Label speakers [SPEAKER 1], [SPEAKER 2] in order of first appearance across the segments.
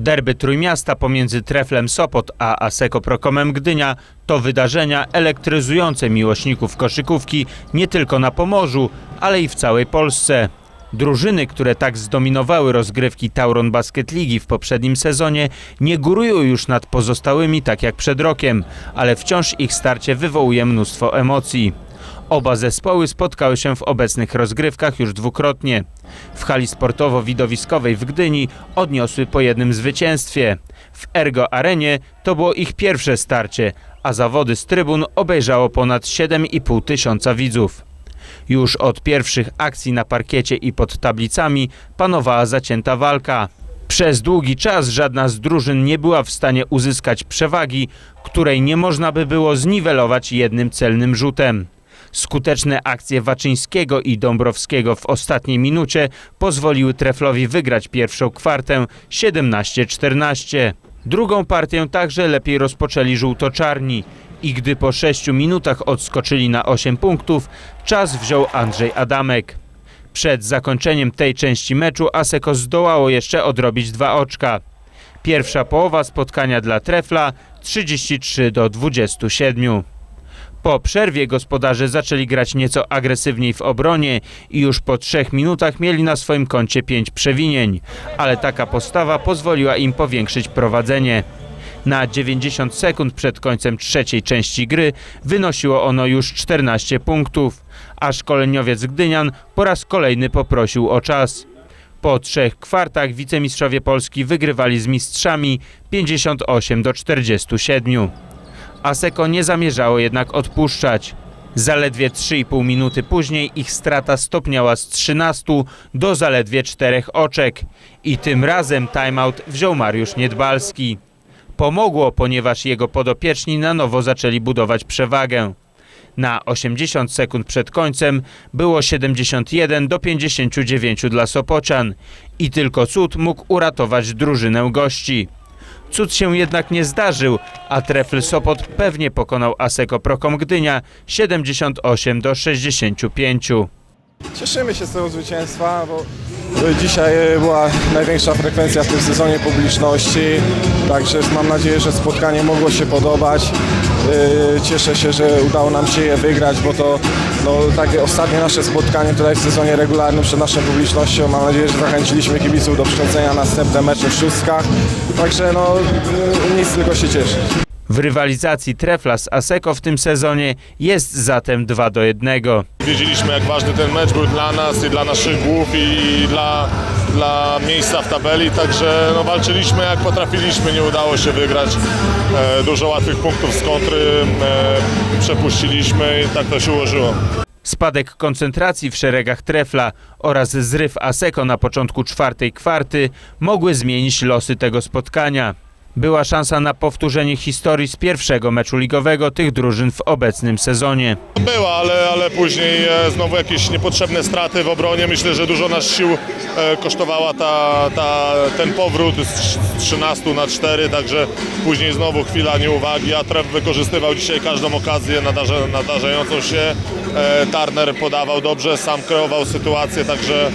[SPEAKER 1] Derby Trójmiasta pomiędzy Treflem Sopot a Aseko Prokomem Gdynia to wydarzenia elektryzujące miłośników koszykówki nie tylko na Pomorzu, ale i w całej Polsce. Drużyny, które tak zdominowały rozgrywki Tauron Basket Ligi w poprzednim sezonie, nie górują już nad pozostałymi tak jak przed rokiem, ale wciąż ich starcie wywołuje mnóstwo emocji. Oba zespoły spotkały się w obecnych rozgrywkach już dwukrotnie. W hali sportowo-widowiskowej w Gdyni odniosły po jednym zwycięstwie. W Ergo Arenie to było ich pierwsze starcie, a zawody z trybun obejrzało ponad 7,5 tysiąca widzów. Już od pierwszych akcji na parkiecie i pod tablicami panowała zacięta walka. Przez długi czas żadna z drużyn nie była w stanie uzyskać przewagi, której nie można by było zniwelować jednym celnym rzutem. Skuteczne akcje Waczyńskiego i Dąbrowskiego w ostatniej minucie pozwoliły Treflowi wygrać pierwszą kwartę 17-14. Drugą partię także lepiej rozpoczęli żółto-czarni i gdy po 6 minutach odskoczyli na 8 punktów, czas wziął Andrzej Adamek. Przed zakończeniem tej części meczu Aseko zdołało jeszcze odrobić dwa oczka. Pierwsza połowa spotkania dla Trefla 33 do 27. Po przerwie gospodarze zaczęli grać nieco agresywniej w obronie i już po trzech minutach mieli na swoim koncie pięć przewinień, ale taka postawa pozwoliła im powiększyć prowadzenie. Na 90 sekund przed końcem trzeciej części gry wynosiło ono już 14 punktów, a szkoleniowiec Gdynian po raz kolejny poprosił o czas. Po trzech kwartach wicemistrzowie Polski wygrywali z mistrzami 58 do 47. Aseko nie zamierzało jednak odpuszczać. Zaledwie 3,5 minuty później ich strata stopniała z 13 do zaledwie 4 oczek. I tym razem timeout wziął Mariusz Niedbalski. Pomogło, ponieważ jego podopieczni na nowo zaczęli budować przewagę. Na 80 sekund przed końcem było 71 do 59 dla Sopocian i tylko cud mógł uratować drużynę gości. Cud się jednak nie zdarzył, a Trefl Sopot pewnie pokonał Aseko Prokom Gdynia 78 do 65.
[SPEAKER 2] Cieszymy się z tego zwycięstwa, bo dzisiaj była największa frekwencja w tym sezonie publiczności, także mam nadzieję, że spotkanie mogło się podobać. Yy, Cieszę się, że udało nam się je wygrać, bo to no, takie ostatnie nasze spotkanie tutaj w sezonie regularnym przed naszą publicznością. Mam nadzieję, że zachęciliśmy kibiców do przychodzenia na następne mecze w szóstkach, także no, yy, nic tylko się cieszyć.
[SPEAKER 1] W rywalizacji Trefla z Aseko w tym sezonie jest zatem 2 do 1.
[SPEAKER 3] Wiedzieliśmy, jak ważny ten mecz był dla nas i dla naszych głów i dla, dla miejsca w tabeli, także no, walczyliśmy jak potrafiliśmy, nie udało się wygrać. E, dużo łatwych punktów z kontry e, przepuściliśmy i tak to się ułożyło.
[SPEAKER 1] Spadek koncentracji w szeregach Trefla oraz zryw Aseko na początku czwartej kwarty mogły zmienić losy tego spotkania. Była szansa na powtórzenie historii z pierwszego meczu ligowego tych drużyn w obecnym sezonie.
[SPEAKER 3] Była, ale, ale później e, znowu jakieś niepotrzebne straty w obronie. Myślę, że dużo nas sił e, kosztowała ta, ta, ten powrót z 13 na 4, także później znowu chwila nieuwagi, a Tref wykorzystywał dzisiaj każdą okazję nadarza, nadarzającą się. E, Turner podawał dobrze, sam kreował sytuację, także,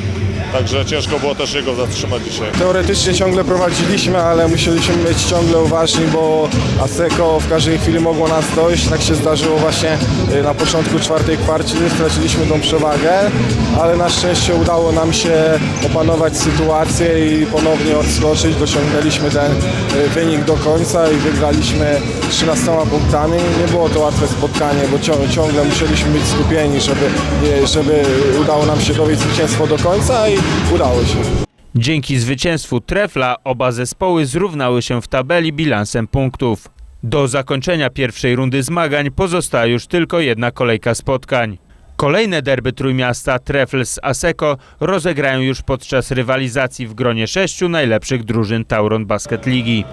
[SPEAKER 3] także ciężko było też jego zatrzymać dzisiaj.
[SPEAKER 2] Teoretycznie ciągle prowadziliśmy, ale musieliśmy być ciągle uważni, bo Aseko w każdej chwili mogło nas dojść. Tak się zdarzyło właśnie y, na początku czwartej kwarcie, straciliśmy tą przewagę, ale na szczęście udało nam się opanować sytuację i ponownie odskoczyć. Dociągnęliśmy ten y, wynik do końca i wygraliśmy 13 punktami. Nie było to łatwe spotkanie, bo cią- ciągle musieliśmy być skupieni, żeby, y, żeby udało nam się dowieść zwycięstwo do końca i udało się.
[SPEAKER 1] Dzięki zwycięstwu Trefla oba zespoły zrównały się w tabeli bilansem punktów. Do zakończenia pierwszej rundy zmagań pozostała już tylko jedna kolejka spotkań. Kolejne derby Trójmiasta Trefl z Aseko rozegrają już podczas rywalizacji w gronie sześciu najlepszych drużyn Tauron Basket Ligi.